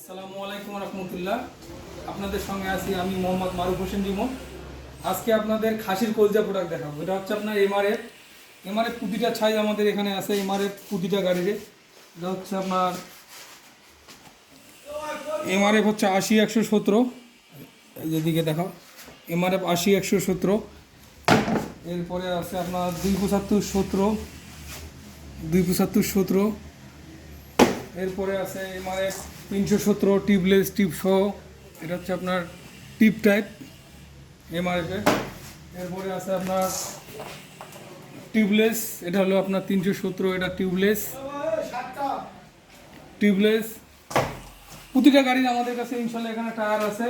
আসসালামু আলাইকুম রহমতুল্লাহ। আপনাদের সঙ্গে আছি আমি মোহাম্মদ মারুফ হোসেন জিমন আজকে আপনাদের খাসির কলজা প্রোডাক্ট দেখাবো। এটা হচ্ছে আপনার এমআরএফ এমআরএফ প্রতিটা ছাই আমাদের এখানে আছে এমআরএফ প্রতিটা গাড়িতে এটা হচ্ছে আপনার এমআরএফ হচ্ছে আশি একশো সতেরো। যেদিকে দেখো এমআরএফ আশি একশো সতেরো। এরপরে আছে আপনার দুই পঁচাত্তর সতেরো। দুই পঁচাত্তর সতেরো। এরপরে আছে এমআরএফ, তিনশো সতেরো, টিউবলেস টিপ সহ এটা হচ্ছে আপনার টিপ টাইপ এমআরএফে এরপরে আছে আপনার টিউবলেস, এটা হলো আপনার তিনশো সতেরো, এটা টিউবলেস। টিউবলেস, প্রতিটা গাড়ির আমাদের কাছে ইনশাল্লাহ এখানে টায়ার আছে।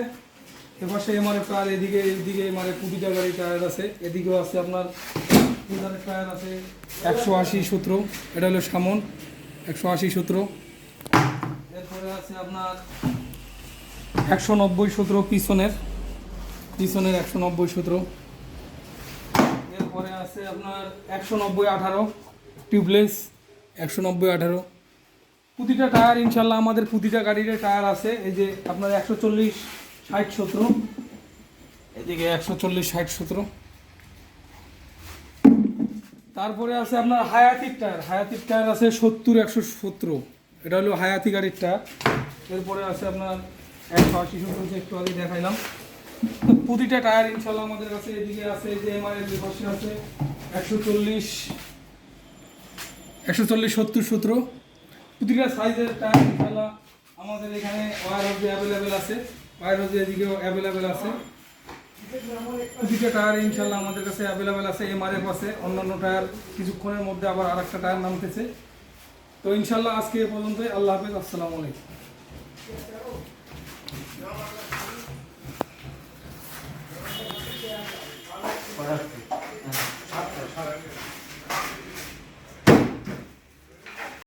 এপাশে এমআরএফ টায়ার, এদিকে এদিকে এমআরএফ প্রতিটা গাড়ির টায়ার আছে। এদিকেও আছে আপনার টায়ার আছে একশো আশি সতেরো, এটা হলো সামন, একশো আশি সতেরো। এরপরে আছে আপনার একশো নব্বই সতেরো পিছনের পিছনের একশো নব্বই সতেরো। এরপরে আছে আপনার একশো নব্বই আঠারো টিউবলেস একশো নব্বই আঠারো। প্রতিটা টায়ার ইনশাল্লাহ আমাদের প্রতিটা গাড়ির টায়ার আছে। এই যে আপনার একশো চল্লিশ ষাট সতেরো, এদিকে একশো চল্লিশ ষাট সতেরো। তারপরে আছে আপনার হায়াতির টায়ার হায়াতির টায়ার আছে সত্তর, একশো সতেরো এটা হলো হায়াতি গাড়ির টায়ার এরপরে আছে আপনার একশো আশি সত্তর একটু আগে দেখাইলাম। প্রতিটা টায়ার ইনশাল্লাহ আমাদের কাছে এদিকে আছে যে এমআরএল পাশে আছে, একশো চল্লিশ একশো চল্লিশ সত্তর সতেরো। প্রতিটা সাইজের টায়ার ইনশাল্লাহ আমাদের এখানে ওয়ার হাউসে অ্যাভেলেবেল আছে ওয়ার হাউসে এদিকেও অ্যাভেলেবেল আছে। প্রতিটা টায়ার ইনশাল্লাহ আমাদের কাছে অ্যাভেলেবেল আছে এমআরএফ আছে অন্যান্য টায়ার কিছুক্ষণের মধ্যে আবার আর একটা টায়ার নামতেছে। তো ইনশাল্লাহ আজকে এ পর্যন্তই। আল্লাহ হাফিজ। আসসালামু আলাইকুম।